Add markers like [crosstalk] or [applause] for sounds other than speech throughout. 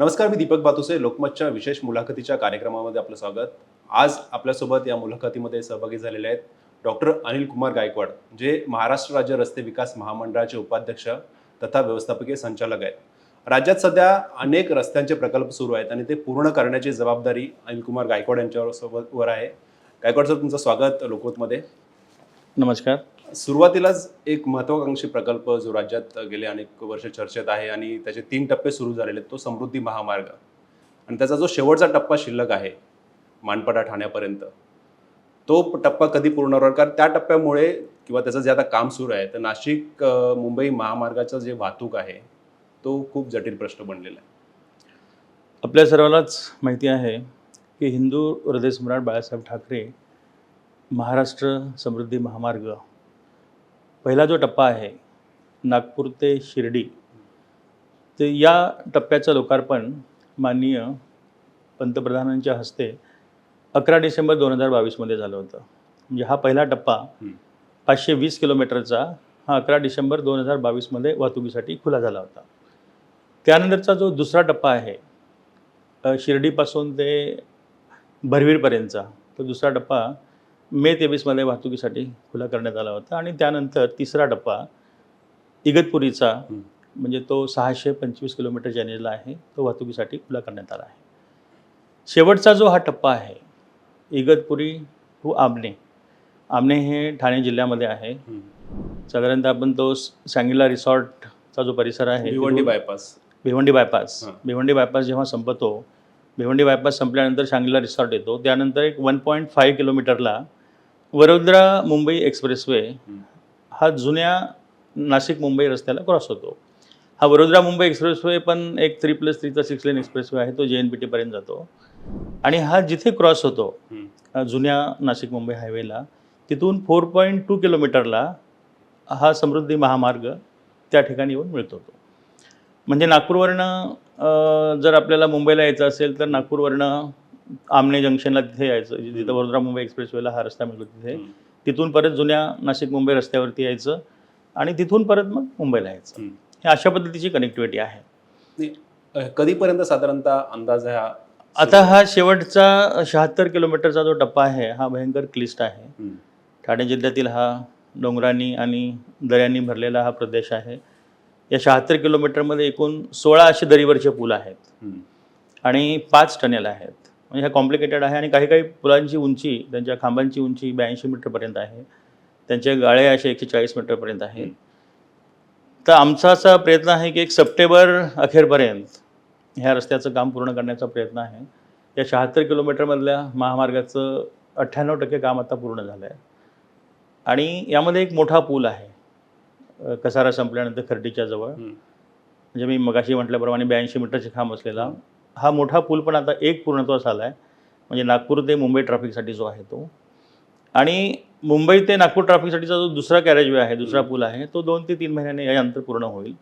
नमस्कार मी दीपक बातुसे लोकमतच्या विशेष मुलाखतीच्या कार्यक्रमामध्ये आपलं स्वागत. आज आपल्यासोबत या मुलाखतीमध्ये सहभागी झालेले आहेत डॉक्टर अनिल कुमार गायकवाड जे महाराष्ट्र राज्य रस्ते विकास महामंडळाचे उपाध्यक्ष तथा व्यवस्थापकीय संचालक आहेत. राज्यात सध्या अनेक रस्त्यांचे प्रकल्प सुरू आहेत आणि ते पूर्ण करण्याची जबाबदारी अनिल कुमार गायकवाड यांच्यावर सोबत वर आहे. गायकवाड सर तुमचं स्वागत लोकमतमध्ये. नमस्कार. सुरुवातीलाच एक महत्वाकांक्षी प्रकल्प जो राज्यात गेले अनेक वर्ष चर्चेत आहे आणि त्याचे तीन टप्पे सुरू झालेले तो समृद्धी महामार्ग. आणि त्याचा जो शेवटचा टप्पा शिल्लक आहे मानपडा ठाण्यापर्यंत तो टप्पा कधी पूर्ण होणार? कारण त्या टप्प्यामुळे किंवा त्याचं जे आता काम सुरू आहे तर नाशिक मुंबई महामार्गाचं जे वाहतूक आहे तो खूप जटिल प्रश्न बनलेला आहे. आपल्या सर्वांनाच माहिती आहे की हिंदू हृदयसम्राट बाळासाहेब ठाकरे महाराष्ट्र समृद्धी महामार्ग पहिला जो टप्पा आहे नागपूर ते शिर्डी ते या टप्प्याचं लोकार्पण माननीय पंतप्रधानांच्या हस्ते अकरा डिसेंबर दोन हजार बावीसमध्ये झालं होतं म्हणजे हा पहिला टप्पा. पाचशे वीस किलोमीटरचा हा अकरा डिसेंबर दोन हजार बावीसमध्ये वाहतुकीसाठी खुला झाला होता त्यानंतरचा जो दुसरा टप्पा आहे शिर्डीपासून ते भरवीरपर्यंतचा तो दुसरा टप्पा मे तेवीसमध्ये वाहतुकीसाठी खुला करण्यात आला होता. आणि त्यानंतर तिसरा टप्पा इगतपुरीचा. म्हणजे तो सहाशे पंचवीस किलोमीटर जनेला आहे. तो वाहतुकीसाठी खुला करण्यात आला आहे. शेवटचा जो हा टप्पा आहे इगतपुरी टू आमने. आमने हे ठाणे जिल्ह्यामध्ये आहे. साधारणतः आपण तो स- सांगलीला रिसॉर्टचा जो परिसर आहे Bhiwandi bypass Bhiwandi bypass. Bhiwandi bypass जेव्हा संपतो भिवंडी बायपास संपल्यानंतर सांगलीला रिसॉर्ट येतो. त्यानंतर एक वन पॉईंट फाईव्ह किलोमीटरला वडोदरा मुंबई एक्सप्रेसवे. हा जुन्या नाशिक मुंबई रस्त्याला क्रॉस होतो. हा वडोदरा मुंबई एक्सप्रेसवे पण एक थ्री प्लस थ्रीचा सिक्स लेन एक्सप्रेसवे आहे तो जे एन पी टीपर्यंत जातो. आणि हा जिथे क्रॉस होतो जुन्या नाशिक मुंबई हायवेला तिथून फोर पॉईंट टू किलोमीटरला हा समृद्धी महामार्ग त्या ठिकाणी येऊन मिळतो तो. म्हणजे नागपूरवरनं जर आपल्याला मुंबईला यायचं असेल तर नागपूरवरनं आमने जंक्शनला तिथे यायचं जिथं वडोदरा मुंबई एक्सप्रेसवेला हा रस्ता मिळतो तिथे. तिथून परत जुन्या नाशिक मुंबई रस्त्यावरती यायचं आणि तिथून परत मग मुंबईला यायचं. हे अशा पद्धतीची कनेक्टिव्हिटी आहे कधीपर्यंत साधारणतः अंदाज हा आता हा शेवटचा शहात्तर किलोमीटरचा जो टप्पा आहे हा भयंकर क्लिष्ट आहे. ठाणे जिल्ह्यातील हा डोंगरांनी आणि दऱ्यांनी भरलेला हा प्रदेश आहे या शहात्तर किलोमीटरमध्ये एकूण सोळा असे दरीवरचे पूल आहेत. आणि पाच टनेल आहेत म्हणजे ह्या कॉम्प्लिकेटेड आहे आणि काही काही पुलांची उंची त्यांच्या खांबांची उंची ब्याऐंशी मीटरपर्यंत आहे. त्यांचे गाळे असे एकशे चाळीस मीटरपर्यंत आहेत तर आमचा असा प्रयत्न आहे की एक सप्टेंबर अखेरपर्यंत ह्या रस्त्याचं काम पूर्ण करण्याचा प्रयत्न आहे. या शहात्तर किलोमीटरमधल्या महामार्गाचं अठ्ठ्याण्णव टक्के काम आता पूर्ण झालं आहे. आणि यामध्ये एक मोठा पूल आहे. कसारा संपल्यानंतर खर्डीच्या जवळ. म्हणजे मी मगाशी म्हटल्याप्रमाणे ब्याऐंशी मीटरचे खांब असलेला. हा मोठा पूल पण आता एक पूर्णत्वास आला आहे म्हणजे नागपूर ते मुंबई ट्रॅफिकसाठी जो आहे तो. आणि मुंबई ते नागपूर ट्रॅफिकसाठीचा जो दुसरा कॅरेजवे आहे दुसरा पूल आहे तो दोन ते तीन महिन्याने यानंतर पूर्ण होईल.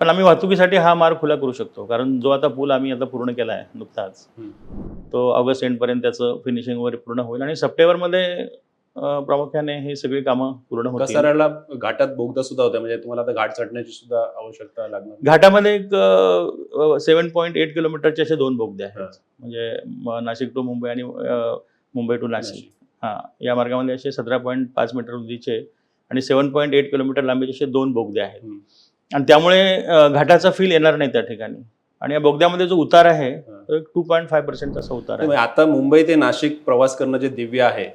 पण आम्ही वाहतुकीसाठी हा मार्ग खुला करू शकतो. कारण जो आता पूल आम्ही आता पूर्ण केला आहे नुकताच. तो ऑगस्ट एंडपर्यंत त्याचं फिनिशिंग वगैरे पूर्ण होईल. आणि सप्टेंबरमध्ये प्रामुख्याने ही सगळी कामं पूर्ण कसाऱ्याला घाटात बोगदा सुद्धा होता म्हणजे तुम्हाला आता घाट चढण्याची सुद्धा आवश्यकता लागणार घाटामध्ये एक सेवन पॉईंट एट किलोमीटरचे असे दोन बोगदे आहेत. म्हणजे म- नाशिक टू मुंबई आणि अ, मुंबई टू नाशिक नाशिक. हां या मार्गामध्ये असे सतरा पॉईंट पाच मीटर रुंदीचे आणि सेवन पॉईंट एट किलोमीटर लांबीचे असे दोन बोगदे आहेत हम्म. आणि त्यामुळे अ, घाटाचा फील येणार नाही त्या ठिकाणी आणि या बोगद्यामध्ये जो उतार आहे हा. तो एक टू पॉईंट फाय पर्सेंटचा असा उतार आहे त्यामुळे आता मुंबई ते नाशिक प्रवास करणं जे दिव्य आहे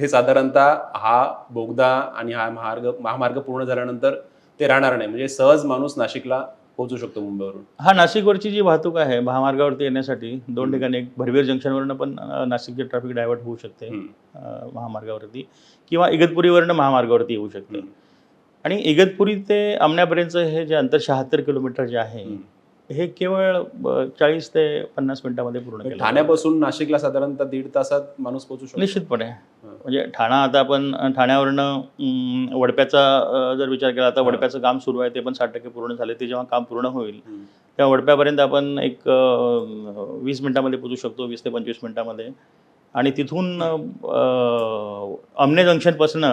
ते साधारणतः हा बोगदा आणि हा महामार्ग महामार्ग पूर्ण झाल्यानंतर ते राहणार नाही म्हणजे सहज माणूस नाशिकला पोहोचू शकतो मुंबईवरून हा नाशिकवरची जी वाहतूक आहे महामार्गावरती येण्यासाठी दोन. ठिकाणी एक भरवीर जंक्शनवरनं पण नाशिकचे ट्रॅफिक डायव्हर्ट होऊ शकते महामार्गावरती किंवा इगतपुरीवरनं महामार्गावरती येऊ शकते. आणि इगतपुरी ते आमण्यापर्यंतचं हे जे अंतर शहात्तर किलोमीटर जे आहे. हे केवळ चाळीस ते पन्नास मिनिटामध्ये पूर्ण केलं. जातं. ठाण्यापासून नाशिकला साधारणतः दीड तासात माणूस पोहोचू शकतो? निश्चितपणे. म्हणजे ठाणा आता आपण ठाण्यावरनं वडप्याचा जर विचार केला तर हा. वडप्याचं काम सुरू आहे ते पण साठ टक्के पूर्ण झाले. ते जेव्हा काम पूर्ण होईल. तेव्हा वडप्यापर्यंत आपण एक वीस मिनिटामध्ये पोचू शकतो वीस ते पंचवीस मिनिटामध्ये. आणि तिथून अमने जंक्शनपासून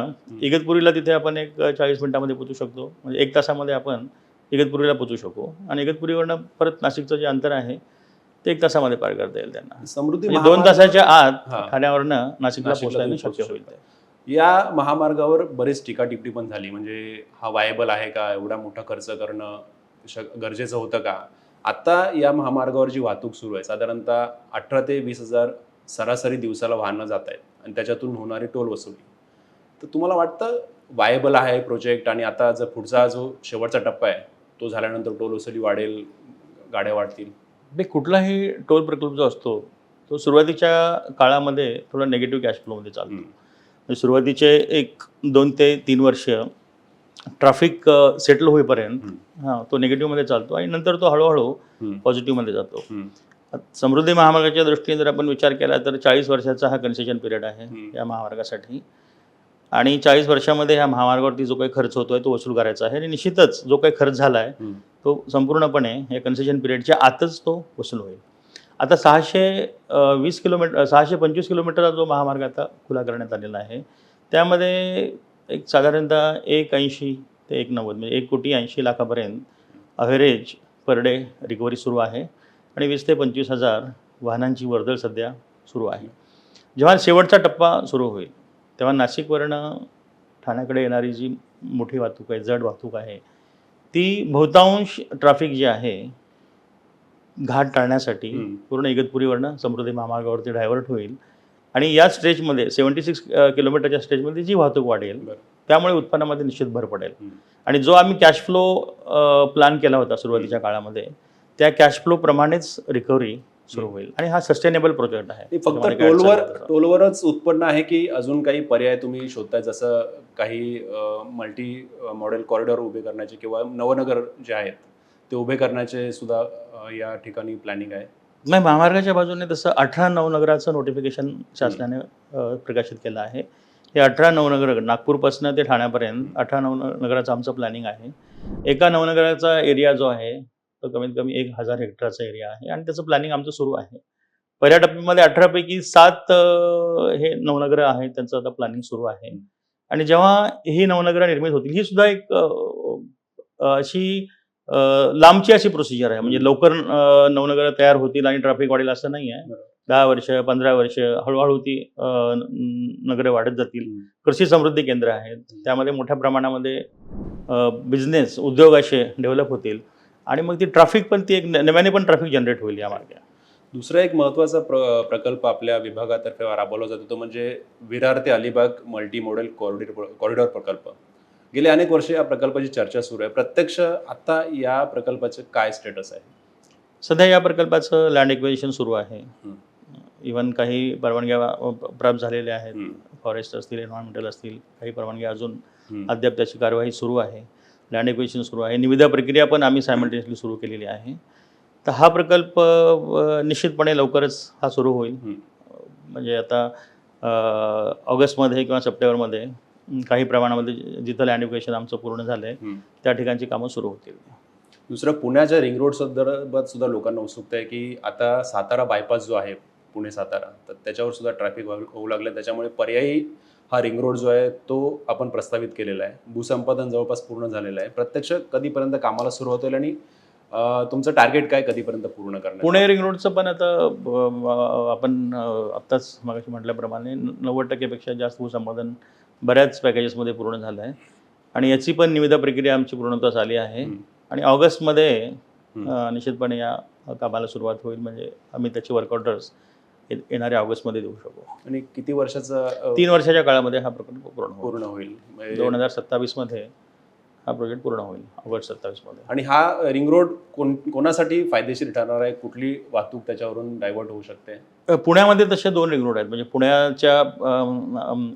इगतपुरीला तिथे आपण एक चाळीस मिनिटामध्ये पोचू शकतो. म्हणजे एक तासामध्ये आपण इगतपुरीला पोचू शकू. आणि इगतपुरीवरनं परत नाशिकचं जे अंतर आहे ते एक तासामध्ये पार करता येईल त्यांना. समृद्धी म्हणजे दोन तासाच्या आत. ठाण्यावरनं नाशिकला तुम्ही शक्य होईल. या महामार्गावर बरेच टीकाटिप्पणी पण झाली. म्हणजे हा वायबल आहे का? एवढा मोठा खर्च करणं गरजेचं होतं का? आता या महामार्गावर जी वाहतूक सुरू आहे साधारणतः अठरा ते वीस हजार सरासरी दिवसाला वाहनं जात आहेत आणि त्याच्यातून होणारी टोल वसुली. तर तुम्हाला वाटतं वायबल आहे प्रोजेक्ट आणि आता जर पुढचा जो शेवटचा टप्पा आहे तो झाल्यानंतर टोल वसुली वाढेल गाड्या वाढतील बे कुठलाही टोल प्रकल्प जो असतो तो सुरुवातीच्या काळामध्ये थोडा निगेटिव्ह कॅश फ्लोमध्ये चालतो. म्हणजे सुरुवातीचे एक दोन ते तीन वर्ष ट्रॅफिक सेटल होईपर्यंत हां तो निगेटिव्हमध्ये चालतो आणि नंतर तो हळूहळू. पॉझिटिव्हमध्ये जातो. समृद्धी महामार्गाच्या दृष्टीने जर आपण विचार केला तर चाळीस वर्षाचा हा कन्सेशन पिरियड आहे. या महामार्गासाठी आणि चाळीस वर्षामध्ये ह्या महामार्गावरती जो काही खर्च होतोय तो वसूल करायचा आहे आणि निश्चितच जो काही खर्च झाला आहे. तो संपूर्णपणे या कन्सेशन पिरियडच्या आतच तो वसूल होईल आता सहाशे वीस किलोमीटर सहाशे पंचवीस किलोमीटरचा जो महामार्ग आता खुला करण्यात आलेला आहे त्यामध्ये एक साधारणतः एक ऐंशी ते एक नव्वद म्हणजे एक कोटी ऐंशी लाखापर्यंत अव्हरेज पर डे रिकव्हरी सुरू आहे आणि वीस ते पंचवीस हजार वाहनांची वर्दळ सध्या सुरू आहे जेव्हा शेवटचा टप्पा सुरू होईल तेव्हा नाशिकवरनं ठाण्याकडे येणारी जी मोठी वाहतूक आहे जड वाहतूक आहे ती बहुतांश ट्रॅफिक जी आहे घाट टाळण्यासाठी. पूर्ण इगतपुरीवरनं समृद्धी महामार्गावरती डायव्हर्ट होईल आणि या स्ट्रेचमध्ये सेवन्टी सिक्स किलोमीटरच्या स्ट्रेचमध्ये जी वाहतूक वाढेल. त्यामुळे उत्पन्नामध्ये निश्चित भर पडेल. आणि जो आम्ही कॅश फ्लो प्लॅन केला होता सुरुवातीच्या काळामध्ये त्या कॅश फ्लो प्रमाणेच रिकव्हरी सुरू होईल. आणि हा सस्टेनेबल प्रोजेक्ट आहे. फक्त टोलवर. टोलवरच उत्पन्न आहे की अजून काही पर्याय तुम्ही शोधताय? जसं काही मल्टी मॉडेल कॉरिडॉर उभे करण्याचे किंवा नवनगर जे आहेत ते उभे करण्याचे सुद्धा या ठिकाणी प्लॅनिंग आहे? नाही महामार्गाच्या बाजूने तसं अठरा नवनगराचं नोटिफिकेशन शासनाने प्रकाशित केलं आहे. हे अठरा नवनगर नागपूरपासून ते ठाण्यापर्यंत अठरा नवनगराचं आमचं प्लॅनिंग आहे. एका नवनगराचा एरिया जो आहे तो कमीत कमी एक हजार हेक्टरचा एरिया आहे आणि त्याचं प्लॅनिंग आमचं सुरू आहे. पहिल्या टप्प्यामध्ये अठरापैकी सात हे नवनगरं आहेत त्यांचं आता प्लॅनिंग सुरू आहे. आणि जेव्हा ही नवनगरं निर्मित होतील ही सुद्धा एक अशी लांबची अशी प्रोसिजर आहे. म्हणजे लवकर नवनगरं तयार होतील आणि ट्रॅफिक वाढेल असं नाही आहे. दहा वर्ष पंधरा वर्ष हळूहळू ती नगरं वाढत जातील. कृषी समृद्धी केंद्र आहेत. त्यामध्ये मोठ्या प्रमाणामध्ये बिझनेस उद्योग असे डेव्हलप होतील. आणि मग ती ट्रॅफिक पण ती एक नव्याने पण ट्रॅफिक जनरेट होईल या मार्गे दुसरा एक महत्त्वाचा प्र प्रकल्प आपल्या विभागातर्फे राबवला जातो तो म्हणजे विरार ते Alibag multi model corridor corridor प्रकल्प. गेले अनेक वर्षे या प्रकल्पाची चर्चा सुरू आहे. प्रत्यक्ष आता या प्रकल्पाचे काय स्टेटस आहे? सध्या या प्रकल्पाचं लँड एक्विजिशन सुरू आहे. इवन काही परवानग्या प्राप्त झालेल्या आहेत. फॉरेस्ट असतील एन्व्हायरमेंटल असतील काही परवानग्या अजून. अद्याप त्याची कार्यवाही सुरू आहे. लँड एक्विजिशन सुरू आहे. निविदा प्रक्रिया पण आम्ही सायमल्टेनियसली सुरू केलेली आहे. तर हा प्रकल्प निश्चितपणे लवकरच हा सुरू होईल. म्हणजे आता ऑगस्टमध्ये किंवा सप्टेंबरमध्ये काही प्रमाणामध्ये जिथं लँड एक्विजिशन आमचं पूर्ण झालं आहे. त्या ठिकाणची कामं सुरू होतील. दुसरं पुण्याच्या रिंग रोड संदर्भात सुद्धा लोकांना उत्सुकता आहे की आता सातारा बायपास जो आहे पुणे सातारा तर त्याच्यावर सुद्धा ट्रॅफिक होऊ लागलं त्याच्यामुळे पर्यायी हा रिंग रोड जो आहे तो आपण प्रस्तावित केलेला आहे. भूसंपादन जवळपास पूर्ण झालेलं आहे. प्रत्यक्ष कधीपर्यंत कामाला सुरुवात होईल आणि तुमचं टार्गेट काय कधीपर्यंत पूर्ण करणार पुणे रिंग रोडचं पण आता आपण आत्ताच मगाशी म्हटल्याप्रमाणे नव्वद टक्केपेक्षा जास्त भूसंपादन बऱ्याच पॅकेजेसमध्ये पूर्ण झालं आहे. आणि याची पण निविदा प्रक्रिया आमची पूर्णत्वास आली आहे. आणि ऑगस्टमध्ये निश्चितपणे या कामाला सुरुवात होईल. म्हणजे आम्ही त्याचे वर्क ऑर्डर्स येणाऱ्या ऑगस्टमध्ये देऊ शकू. आणि किती वर्षाचा तीन वर्षाच्या काळामध्ये हा प्रकल्प पूर्ण होईल. पूर्ण होईल. म्हणजे- दोन हजार सत्तावीसमध्ये हा प्रोजेक्ट पूर्ण होईल ऑगस्ट सत्तावीसमध्ये. आणि हा रिंग रोड कोण कोणासाठी फायदेशीर ठरणार आहे? कुठली वाहतूक त्याच्यावरून डायव्हर्ट होऊ शकते? पुण्यामध्ये तसे दोन रिंग रोड आहेत. म्हणजे पुण्याच्या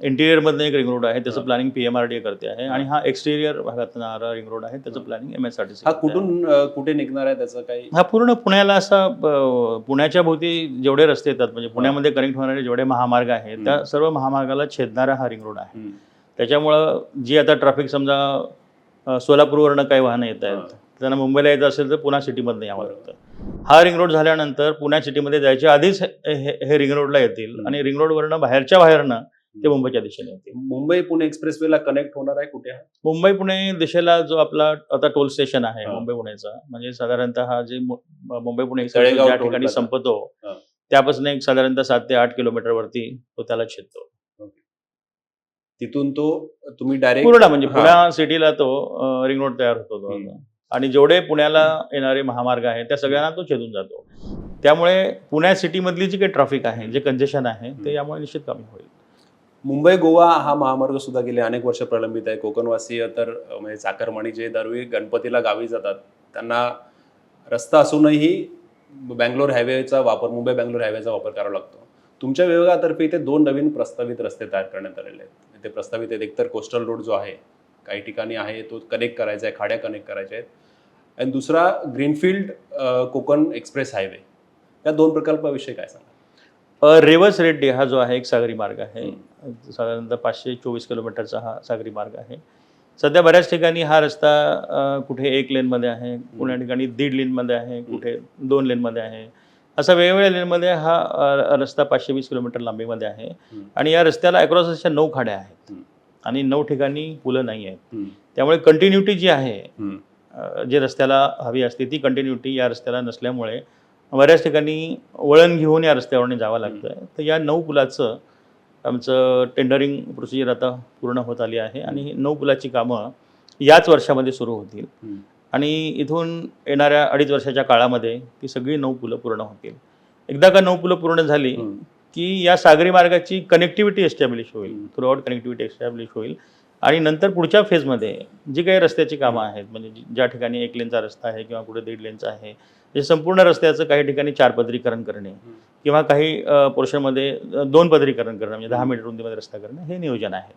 इंटिरियरमधनं एक रिंग रोड आहे त्याचं. Planning P M R D करते आहे. आणि हा एक्सटेरियर भागात येणारा रिंग रोड आहे त्याचं. Planning M S R T C हा कुठून कुठे निघणार आहे त्याचं काही? हा पूर्ण पुण्याला असा पुण्याच्या भोवती जेवढे रस्ते येतात म्हणजे पुण्यामध्ये कनेक्ट होणारे जेवढे महामार्ग आहेत. त्या सर्व महामार्गाला छेदणारा हा रिंग रोड आहे. त्याच्यामुळं जी आता ट्रॅफिक समजा सोलापूरवरनं काही वाहनं येत आहेत. त्यांना मुंबईला यायचं असेल तर पुणा सिटीमधनं यावं. लागतं हा रिंग रोड झाल्यानंतर पुण्या सिटीमध्ये जायच्या आधीच हे- रिंग रोडला येतील. आणि रिंग रोडवरनं बाहेरच्या बाहेरनं ते मुंबईच्या दिशेने येतील मुंबई पुणे एक्सप्रेसवेला कनेक्ट होणार आहे कुठे मुंबई पुणे दिशेला जो आपला आता टोल स्टेशन आहे. मुंबई पुणेचा म्हणजे साधारणतः हा जे मुंबई पुणे एक्सप्रेस ज्या ठिकाणी. संपतो. त्यापासून एक साधारणतः सात ते आठ किलोमीटर वरती तो त्याला छेदतो तिथून तो तुम्ही डायरेक्ट पूर्ण म्हणजे. पुण्या सिटीला तो रिंग रोड तयार होतो. आणि जेवढे पुण्याला येणारे महामार्ग आहे त्या सगळ्यांना तो छेदून जातो. त्यामुळे पुण्या सिटीमधली जी काही ट्रॅफिक आहे जे कंजेशन आहे ते यामुळे निश्चित कमी होईल. मुंबई गोवा हा महामार्ग सुद्धा गेले अनेक वर्ष प्रलंबित आहे. कोकणवासीय तर म्हणजे चाकरमानी जे दरवेळी गणपतीला गावी जातात त्यांना रस्ता असूनही बँगलोर हायवेचा वापर मुंबई बँगलोर हायवेचा वापर करावा लागतो. तुमच्या विभागातर्फे इथे दोन नवीन प्रस्तावित रस्ते तयार करण्यात आलेले आहेत. ते प्रस्तावित आहेत एकतर कोस्टल रोड जो आहे काही ठिकाणी आहे तो कनेक्ट करायचा आहे खाड्या कनेक्ट करायच्या आहेत. आणि दुसरा ग्रीनफील्ड कोकण एक्सप्रेस हायवे या दोन प्रकल्पाविषयी काय सांगा रेवस रेड्डी हा जो आहे एक सागरी मार्ग आहे. साधारणतः पाचशे चोवीस किलोमीटरचा हा सागरी मार्ग आहे. सध्या बऱ्याच ठिकाणी हा रस्ता कुठे एक लेनमध्ये आहे कुण्या ठिकाणी दीड लेनमध्ये आहे कुठे दोन लेनमध्ये आहे. असा वेगवेगळ्या लेनमध्ये हा अ, रस्ता पाचशे वीस किलोमीटर लांबीमध्ये आहे हम्म. आणि या रस्त्याला अक्रॉस अशा नऊ खाड्या आहेत हम्म. आणि नऊ ठिकाणी पुलं नाही आहेत हम्म. त्यामुळे कंटिन्युटी जी आहे हम्म. अ, जे रस्त्याला हवी असते ती कंटिन्युटी या रस्त्याला नसल्यामुळे बऱ्याच ठिकाणी वळण घेऊन या रस्त्यावरून जावं लागतं तर या नऊ पुलाचं आमचं टेंडरिंग प्रोसिजर आता पूर्ण होत आली आहे आणि ही नऊ पुलाची कामं याच वर्षामध्ये सुरू होतील हम्म. आणि इथून येणाऱ्या अडीच वर्षाच्या काळामध्ये ती सगळी नऊ पुलं पूर्ण होतील. एकदा का नऊ पुलं पूर्ण झाली. की या सागरी मार्गाची कनेक्टिव्हिटी एस्टॅब्लिश होईल. थ्रू आउट कनेक्टिव्हिटी एस्टॅब्लिश होईल. आणि नंतर पुढच्या फेजमध्ये जी काही रस्त्याची कामं आहेत म्हणजे ज्या ठिकाणी एक लेनचा रस्ता आहे किंवा कुठे दीड लेनचा आहे जे संपूर्ण रस्त्याचं काही ठिकाणी चार पदरीकरण करणे किंवा काही पोर्शनमध्ये दोन पदरीकरण करणं म्हणजे दहा मीटर रुंदीमध्ये रस्ता करणं हे नियोजन आहे.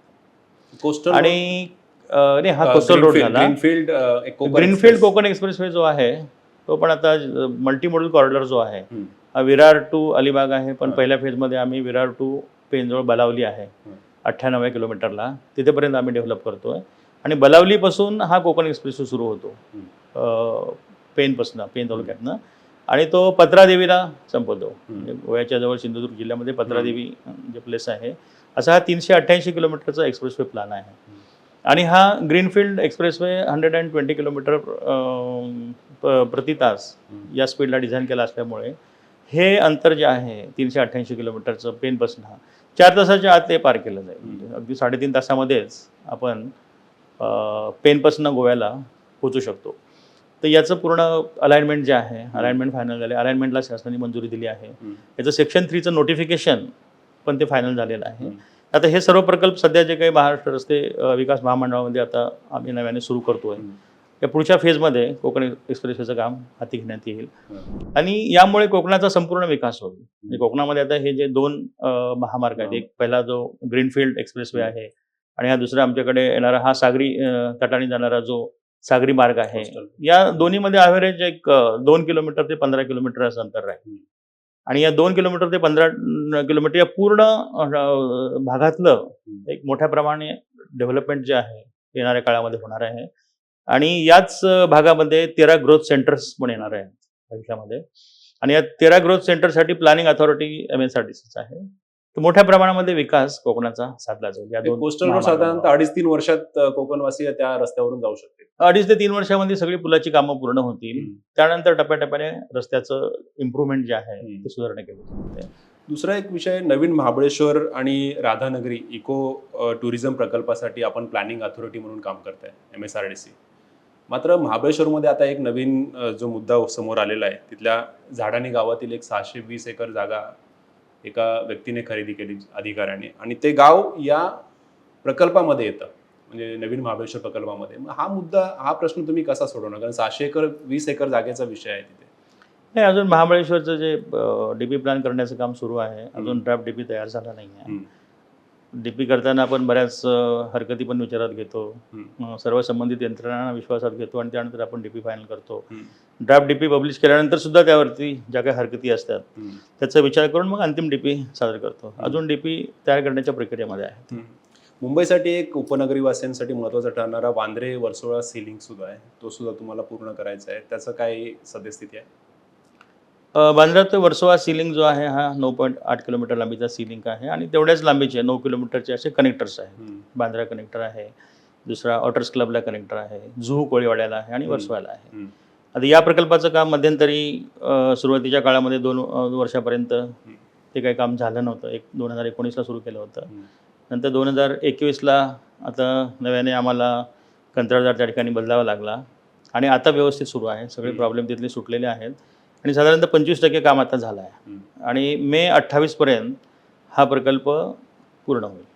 आणि नाही हा कोस्टल रोड झाला ग्रीनफील्ड ग्रीनफील्ड कोकण एक्सप्रेसवे जो आहे तो पण आता मल्टी मॉडल कॉरिडॉर जो आहे. हा विरार टू अलिबाग आहे पण. पहिल्या फेजमध्ये आम्ही विरार टू पेनजवळ बलावली आहे. अठ्ठ्याण्णव किलोमीटरला. तिथेपर्यंत आम्ही डेव्हलप करतोय. आणि बलावलीपासून हा कोकण एक्सप्रेस सुरू होतो पेनपासून पेन तालुक्यातनं. आणि तो पत्रादेवीला संपवतो. म्हणजे गोव्याच्या जवळ सिंधुदुर्ग जिल्ह्यामध्ये पत्रादेवी जे प्लेस आहे असा हा तीनशे अठ्ठ्याऐंशी किलोमीटरचा एक्सप्रेसवे प्लॅन आहे. आणि हा greenfield expressway hundred and twenty kilometre प्रति तास या स्पीडला डिझाईन केला असल्यामुळे हे अंतर जे आहे तीनशे अठ्ठ्याऐंशी किलोमीटरचं पेनपासून हा चार तासाच्या आत ते पार केलं जाईल. म्हणजे अगदी साडेतीन तासामध्येच आपण पेनपासून गोव्याला पोचू शकतो. तर याचं पूर्ण अलाइनमेंट जे आहे अलाइनमेंट फायनल झाले. अलाइनमेंटला शासनाने मंजुरी दिली आहे. याचं सेक्शन थ्रीचं नोटिफिकेशन पण ते फायनल झालेलं आहे. आता हे सर्व प्रकल्प सध्या जे काही महाराष्ट्र रस्ते विकास महामंडळामध्ये आता आम्ही नव्याने सुरू करतोय हम्म. या पुढच्या फेजमध्ये कोकण एक्सप्रेसवेचं काम हाती घेण्यात येईल आणि यामुळे कोकणाचा संपूर्ण विकास होईल म्हणजे कोकणामध्ये आता हे जे दोन महामार्ग आहेत. एक पहिला जो ग्रीनफील्ड एक्सप्रेसवे आहे आणि हा दुसरा आमच्याकडे येणारा हा सागरी तटाने जाणारा जो सागरी मार्ग आहे. या दोन्हीमध्ये ॲव्हरेज एक दोन किलोमीटर ते पंधरा किलोमीटर असं अंतर राहील. आणि या दोन किलोमीटर ते पंधरा किलोमीटर या पूर्ण भागातलं. एक मोठ्या प्रमाणे डेव्हलपमेंट जे आहे येणाऱ्या काळामध्ये होणार आहे. आणि याच भागामध्ये तेरा ग्रोथ सेंटर्स पण येणार आहेत भविष्यामध्ये. आणि या तेरा growth सेंटरसाठी planning authority M S R T सीच आहे. मोठ्या प्रमाणामध्ये विकास कोकणाचा साधला जाईल. या दोन कोस्टल रोड. साधारणतः अडीच तीन वर्षात कोकणवासी त्या रस्त्यावरून जाऊ शकते अडीच ते तीन वर्षामध्ये सगळी पुलाची कामं पूर्ण होतील. त्यानंतर टप्प्याटप्प्याने रस्त्याचं इम्प्रुव्हमेंट जे आहे. ते सुधारणा केली दुसरा एक विषय नवीन महाबळेश्वर आणि राधानगरी इको टुरिझम प्रकल्पासाठी आपण प्लॅनिंग अथॉरिटी म्हणून काम करताय M S R D C मात्र महाबळेश्वरमध्ये आता एक नवीन जो मुद्दा समोर आलेला आहे तिथल्या झाडानी गावातील एक सहाशे वीस एकर जागा एका व्यक्तीने खरेदी केली अधिकाऱ्याने. आणि ते गाव या प्रकल्पामध्ये येतं. म्हणजे नवीन महाबळेश्वर प्रकल्पामध्ये. मग हा मुद्दा हा प्रश्न तुम्ही कसा सोडवणार? कारण सहाशे एकर वीस एकर जागेचा विषय आहे तिथे. नाही अजून महाबळेश्वरचं जे डीपी प्लॅन करण्याचं काम सुरू आहे. अजून. ड्राफ्ट डीपी तयार झाला नाही आहे. डीपी करताना आपण बऱ्याच हरकती पण विचारात घेतो. सर्व संबंधित यंत्रणांना विश्वासात घेतो आणि त्यानंतर आपण डीपी फायनल करतो. ड्राफ्ट डीपी पब्लिश केल्यानंतर सुद्धा त्यावरती ज्या काही हरकती असतात. त्याचा विचार करून मग अंतिम डीपी सादर करतो. अजून डीपी तयार करण्याच्या प्रक्रियेमध्ये आहे. मुंबईसाठी एक उपनगरीवासियांसाठी महत्त्वाचा ठरणारा वांद्रे वर्सोळा सिलिंग सुद्धा आहे. तो सुद्धा तुम्हाला पूर्ण करायचा आहे. त्याचं काय सद्यस्थिती आहे? बांद्रा ते वर्सोवा सिलिंग जो आहे हा नऊ पॉईंट आठ किलोमीटर लांबीचा सिलिंग आहे आणि तेवढ्याच लांबीचे नऊ किलोमीटरचे असे कनेक्टर्स आहेत. बांद्रा कनेक्टर आहे दुसरा ऑटर्स क्लबला कनेक्टर आहे जुहू कोळीवाड्याला आहे आणि. वर्सोवाला आहे. आता या प्रकल्पाचं काम मध्यंतरी सुरुवातीच्या काळामध्ये दोन वर्षापर्यंत ते काही काम झालं नव्हतं एक दोन हजार एकोणीसला सुरू केलं होतं. नंतर दोन हजार एकवीसला आता नव्याने आम्हाला कंत्राटदार त्या ठिकाणी बदलावा लागला आणि आता व्यवस्थित सुरू आहे सगळे. प्रॉब्लेम तिथले सुटलेले आहेत आणि साधारणतः पंचवीस टक्के काम आता झालं आहे. आणि मे अठ्ठावीसपर्यंत हा प्रकल्प पूर्ण होईल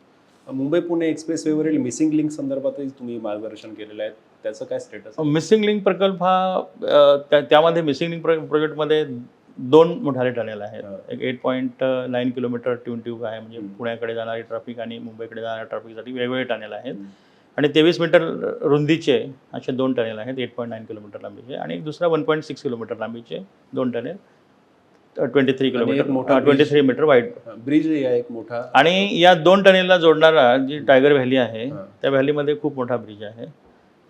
मुंबई पुणे एक्सप्रेस वेवरील मिसिंग लिंक संदर्भातही तुम्ही मार्गदर्शन केलेलं आहे त्याचं काय स्टेटस मिसिंग लिंक प्रकल्प हा त्यामध्ये मिसिंग लिंक प्र प्रोजेक्टमध्ये दोन मोठाले टनेल आहेत. एक eight point nine kilometre tune tube आहे म्हणजे. पुण्याकडे जाणारी ट्रॅफिक आणि मुंबईकडे जाणाऱ्या ट्रॅफिकसाठी वेगवेगळे टनेल आहेत. आणि तेवीस मीटर रुंदीचे असे दोन टनेल आहेत एट पॉईंट नाईन किलोमीटर लांबीचे आणि एक दुसरा वन पॉईंट सिक्स किलोमीटर लांबीचे दोन टनेल ट्वेंटी थ्री एक मोठा kilometre twenty three metre wide bridge आहे एक मोठा आणि या दोन टनेलला जोडणारा जी टायगर व्हॅली आहे. त्या व्हॅलीमध्ये खूप मोठा ब्रिज आहे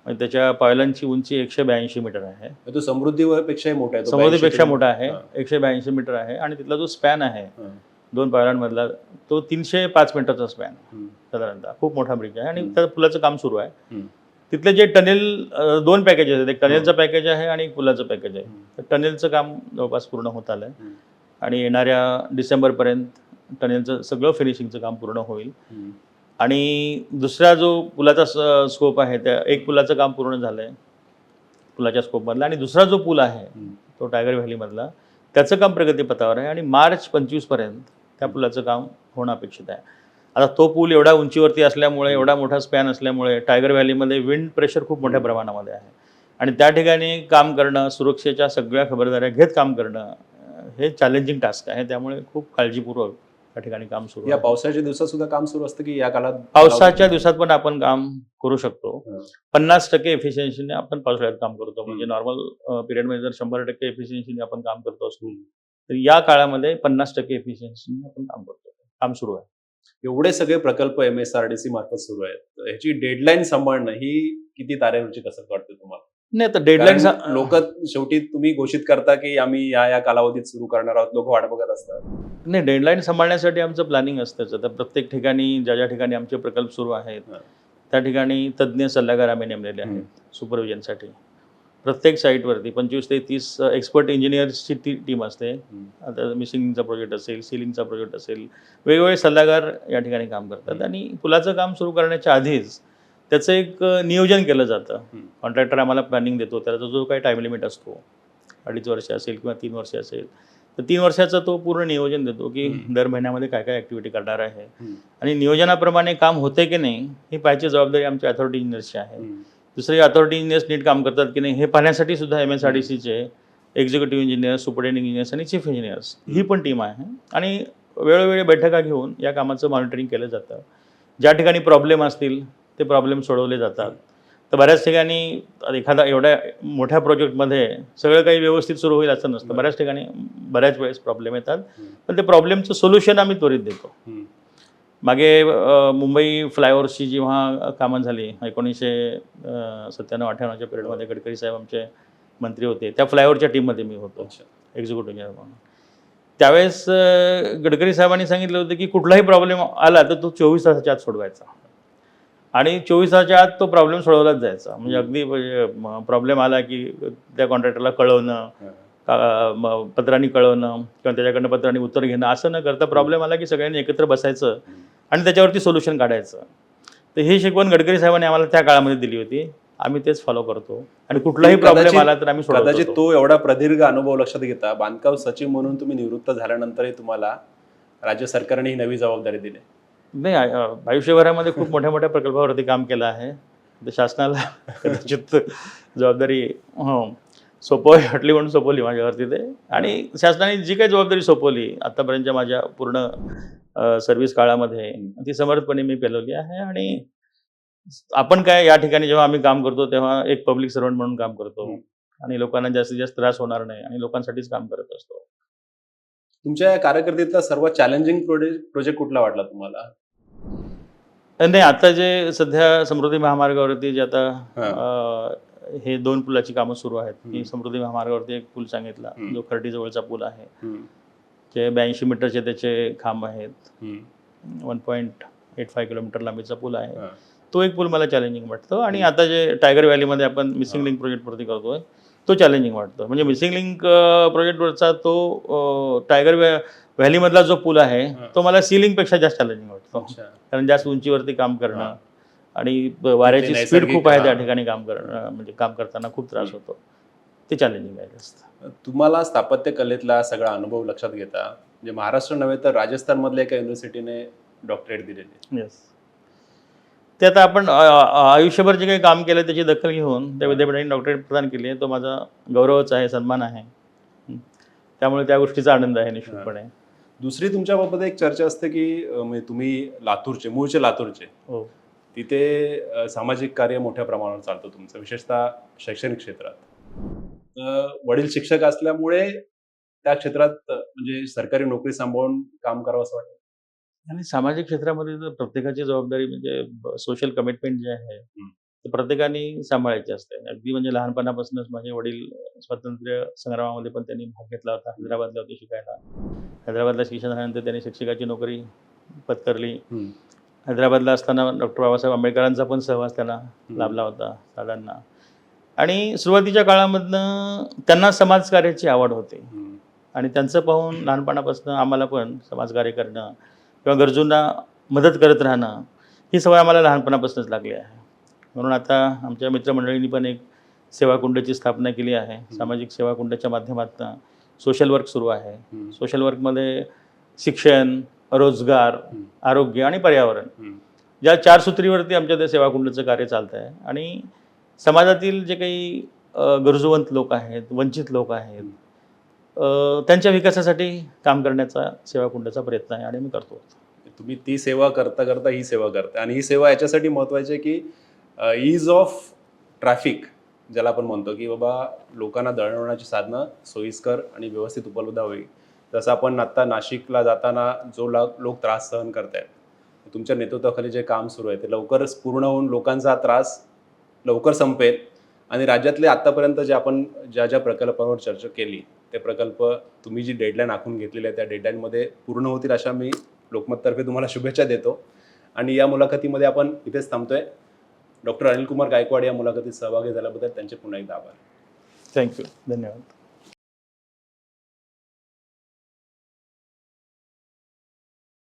त्याच्या पायलांची उंची एकशे ब्याऐंशी मीटर आहे तो समृद्धीपेक्षाही मोठा आहे 82 मोठा आहे. एकशे ब्याऐंशी मीटर आहे आणि तिथला जो स्पॅन आहे. दोन पायलांमधला तो तीनशे पाच मीटरचा स्पॅन. साधारणतः खूप मोठा ब्रिज आहे आणि हम्म. त्या पुलाचं काम सुरू आहे. तिथले जे टनेल दोन पॅकेज आहेत एक टनेलचं पॅकेज आहे आणि एक पुलाचं पॅकेज आहे. तर टनेलचं काम जवळपास पूर्ण होत आलं आहे. आणि येणाऱ्या डिसेंबरपर्यंत टनेलचं सगळं फिनिशिंगचं काम पूर्ण होईल. आणि दुसरा जो पुलाचा स्कोप आहे त्या एक पुलाचं काम पूर्ण झालं आहे पुलाच्या स्कोपमधला आणि दुसरा जो पूल आहे. तो टायगर व्हॅलीमधला त्याचं काम प्रगतीपथावर आहे आणि मार्च पंचवीसपर्यंत त्या पुलाचं काम होणं अपेक्षित आहे आता तो पूल एवढा उंचीवरती असल्यामुळे एवढा मोठा स्पॅन असल्यामुळे टायगर व्हॅलीमध्ये विंड प्रेशर खूप मोठ्या प्रमाणामध्ये आहे आणि त्या ठिकाणी काम करणं सुरक्षेच्या सगळ्या खबरदाऱ्या घेत काम करणं हे चॅलेंजिंग टास्क आहे त्यामुळे खूप काळजीपूर्वक त्या ठिकाणी काम सुरू या. पावसाच्या दिवसात सुद्धा काम सुरू असतं की या काळात पावसाच्या दिवसात पण आपण काम करू शकतो. पन्नास टक्के एफिशियन्सीने आपण पावसाळ्यात काम करतो म्हणजे. नॉर्मल पिरियडमध्ये जर शंभर टक्के एफिशियन्सीने आपण काम करतो असतो. तर या काळामध्ये पन्नास टक्के एफिशियन्सीने आपण काम करतो. काम सुरू आहे. एवढे सगळे प्रकल्प M S R D C मार्फत सुरू आहेत. ह्याची डेडलाईन सांभाळणं ही किती तारेवरची कसरत वाटते तुम्हाला? नाही तर डेडलाईन लोक शेवटी तुम्ही घोषित करता की आम्ही या या कालावधीत सुरू करणार आहोत. लोक वाट बघत असतात. नाही डेडलाईन सांभाळण्यासाठी आमचं प्लॅनिंग असतंच. आता प्रत्येक ठिकाणी ज्या ज्या ठिकाणी आमचे प्रकल्प सुरू आहेत. त्या ठिकाणी तज्ज्ञ सल्लागार आम्ही नेमलेले आहेत. सुपरविजनसाठी प्रत्येक साईटवरती पंचवीस ते तीस एक्सपर्ट इंजिनियर्सची ती टीम असते आता मिसिंगचा प्रोजेक्ट असेल सिलिंगचा प्रोजेक्ट असेल वेगवेगळे सल्लागार या ठिकाणी काम करतात. आणि पुलाचं काम सुरू करण्याच्या आधीच त्याचं एक नियोजन केलं जातं. कॉन्ट्रॅक्टर आम्हाला प्लॅनिंग देतो त्याचा जो काही टाईम लिमिट असतो अडीच वर्ष असेल किंवा तीन वर्ष असेल तर तीन वर्षाचं तो पूर्ण नियोजन देतो की. दर महिन्यामध्ये काय काय ॲक्टिव्हिटी करणार आहे. आणि नियोजनाप्रमाणे काम होते की नाही ही पाहायची जबाबदारी आमच्या अथॉरिटी इंजिनियर्सची आहे. दुसरे अथॉरिटी इंजिनियर्स नीट काम करतात की नाही हे पाहण्यासाठी सुद्धा एम एस आर डी सीचे एक्झिक्युटिव्ह इंजिनियर्स सुपरिटेंडिंग इंजिनियर्स आणि चीफ इंजिनियर्स ही पण टीम आहे. आणि वेळोवेळी बैठका घेऊन या कामाचं मॉनिटरिंग केलं जातं. ज्या ठिकाणी प्रॉब्लेम असतील ते प्रॉब्लेम सोडवले जातात. तर बऱ्याच ठिकाणी एखादा एवढ्या मोठ्या प्रोजेक्टमध्ये सगळं काही व्यवस्थित सुरू होईल असं नसतं. बऱ्याच ठिकाणी बऱ्याच वेळेस प्रॉब्लेम येतात. पण ते प्रॉब्लेमचं सोल्युशन आम्ही त्वरित देतो. मागे मुंबई फ्लायओव्हरची जेव्हा कामं झाली एकोणीसशे सत्त्याण्णव अठ्ठ्याण्णवच्या पिरियडमध्ये गडकरी साहेब आमचे मंत्री होते. त्या फ्लायओव्हरच्या टीममध्ये मी होतो. एक्झिक्युटिव्ह म्हणून. त्यावेळेस गडकरी साहेबांनी सांगितलं होतं की कुठलाही प्रॉब्लेम आला तर तो चोवीस तासाच्या आत सोडवायचा. आणि चोवीस तासाच्या आत तो प्रॉब्लेम सोडवलाच जायचा. म्हणजे अगदी प्रॉब्लेम आला की त्या कॉन्ट्रॅक्टरला कळवणं हा. पत्रांनी कळवणं किंवा त्याच्याकडनं पत्रांनी उत्तर घेणं असं न करता प्रॉब्लेम आला की सगळ्यांनी एकत्र बसायचं आणि त्याच्यावरती सोल्युशन काढायचं. तर ही शिकवण गडकरी साहेबांनी आम्हाला त्या काळामध्ये दिली होती. आम्ही तेच फॉलो करतो. आणि कुठलाही प्रॉब्लेम आला तर आम्ही कदाचित तो. एवढा प्रदीर्घ अनुभव लक्षात घेता. बांधकाम सचिव म्हणून तुम्ही निवृत्त झाल्यानंतरही तुम्हाला राज्य सरकारने ही नवी जबाबदारी दिली. नाही आयुष्यभरामध्ये खूप मोठ्या मोठ्या प्रकल्पावरती काम केलं आहे. तर शासनाला [laughs] कदाचित जबाबदारी हो. सोपं हटली म्हणून सोपवली माझ्यावरती ते. आणि शासनाने जी काही जबाबदारी सोपवली आतापर्यंतच्या माझ्या पूर्ण सर्व्हिस काळामध्ये ती समर्थपणे मी पेलवली आहे आणि आपण काय या ठिकाणी जेव्हा आम्ही काम करतो तेव्हा एक पब्लिक सर्वंट म्हणून काम करतो. आणि लोकांना जास्तीत जास्त त्रास होणार नाही आणि लोकांसाठीच काम करत असतो. तुमच्या या कारकिर्दीतला सर्वात चॅलेंजिंग प्रोजेक्ट कुठला वाटला तुम्हाला? नाही आता जे सध्या समृद्धी महामार्गावरती जे आता हा. दोन पुलाची कामं सुरू आहेत. मी समृद्धी महामार्गावरती एक पूल सांगितला. जो खर्डीजवळचा पूल आहे जे ब्याऐंशी मीटरचे त्याचे खांब आहेत one point eight five kilometre लांबीचा पूल आहे. तो एक पूल मला चॅलेंजिंग वाटतो आणि आता जे टायगर व्हॅलीमध्ये आपण मिसिंग लिंक प्रोजेक्टवरती करतोय तो चॅलेंजिंग वाटतो म्हणजे मिसिंग लिंक प्रोजेक्टवरचा तो टायगर व्हॅ व्हॅलीमधला जो पूल आहे. तो मला सिलिंगपेक्षा जास्त चॅलेंजिंग वाटतो कारण जास्त उंचीवरती काम करणं. आणि वाऱ्याची ते स्पीड खूप आहे त्या. ठिकाणी काम करणं म्हणजे काम करताना खूप त्रास होतो. ते चॅलेंजिंग आहे तुम्हाला स्थापत्य कलेतला सगळा अनुभव लक्षात घेता म्हणजे महाराष्ट्र नव्हे तर राजस्थान मधल्या एका युनिव्हर्सिटीने डॉक्टरेट दिलेली. येस ते आता आपण आयुष्यभर जे काही काम केलं त्याची दखल घेऊन त्या विद्यापीठाने डॉक्टरेट प्रदान केली तो माझा गौरवच आहे सन्मान आहे. त्यामुळे त्या गोष्टीचा आनंद आहे निश्चितपणे. दुसरी तुमच्या बाबत एक चर्चा असते की म्हणजे तुम्ही लातूरचे मूळचे लातूरचे. हो. तिथे सामाजिक कार्य मोठ्या प्रमाणावर चालतं तुमचं विशेषतः शैक्षणिक क्षेत्रात. तर वडील शिक्षक असल्यामुळे त्या क्षेत्रात म्हणजे सरकारी नोकरी सांभाळून काम करावं असं वाटतं? आणि सामाजिक क्षेत्रामध्ये तर प्रत्येकाची जबाबदारी म्हणजे सोशल कमिटमेंट जे आहे. ते प्रत्येकाने सांभाळायची असते. अगदी म्हणजे लहानपणापासूनच माझे वडील स्वातंत्र्य संग्रामामध्ये पण त्यांनी भाग घेतला होता हैदराबादला होते शिकायला. हैदराबादला शिक्षण झाल्यानंतर त्यांनी शिक्षकाची नोकरी पत्करली. हैदराबादला असताना डॉक्टर बाबासाहेब आंबेडकरांचा पण सहवास त्यांना लाभला होता दादांना आणि सुरुवातीच्या काळामधनं त्यांना समाजकार्याची आवड होती. आणि त्यांचं पाहून लहानपणापासून आम्हाला पण समाजकार्य करणं किंवा गरजूंना मदत करत राहणं ही सवय आम्हाला लहानपणापासूनच लागली आहे. म्हणून आता आमच्या मित्रमंडळींनी पण एक सेवाकुंडची स्थापना केली आहे. सामाजिक सेवाकुंडाच्या माध्यमातून सोशल वर्क सुरू आहे. सोशल वर्कमध्ये शिक्षण रोजगार. आरोग्य आणि पर्यावरण हम्म. या चार सूत्रीवरती आमच्या त्या सेवाकुंडचं कार्य चालतं आहे आणि समाजातील जे काही गरजूवंत लोक आहेत वंचित लोक आहेत त्यांच्या विकासासाठी काम करण्याचा सेवाकुंडाचा प्रयत्न आहे आणि मी करतो तुम्ही ती सेवा करता करता ही सेवा करता आणि ही सेवा याच्यासाठी महत्वाची आहे की इज ऑफ ट्रॅफिक ज्याला आपण म्हणतो की बाबा लोकांना दळणवळणाची साधनं सोयीस्कर आणि व्यवस्थित उपलब्ध होईल जसं आपण आत्ता नाशिकला जाताना जो ला लोक त्रास सहन करत आहेत तुमच्या नेतृत्वाखाली जे काम सुरू आहे ते लवकरच पूर्ण होऊन लोकांचा हा त्रास लवकर संपेल आणि राज्यातले आत्तापर्यंत जे आपण ज्या ज्या प्रकल्पांवर चर्चा केली ते प्रकल्प तुम्ही जी डेडलाईन आखून घेतलेली आहे त्या डेडलाईनमध्ये पूर्ण होतील अशा मी लोकमततर्फे तुम्हाला शुभेच्छा देतो. आणि या मुलाखतीमध्ये आपण इथेच थांबतोय. डॉक्टर अनिल कुमार गायकवाड या मुलाखतीत सहभागी झाल्याबद्दल त्यांचे पुन्हा एकदा आभार. थँक्यू धन्यवाद.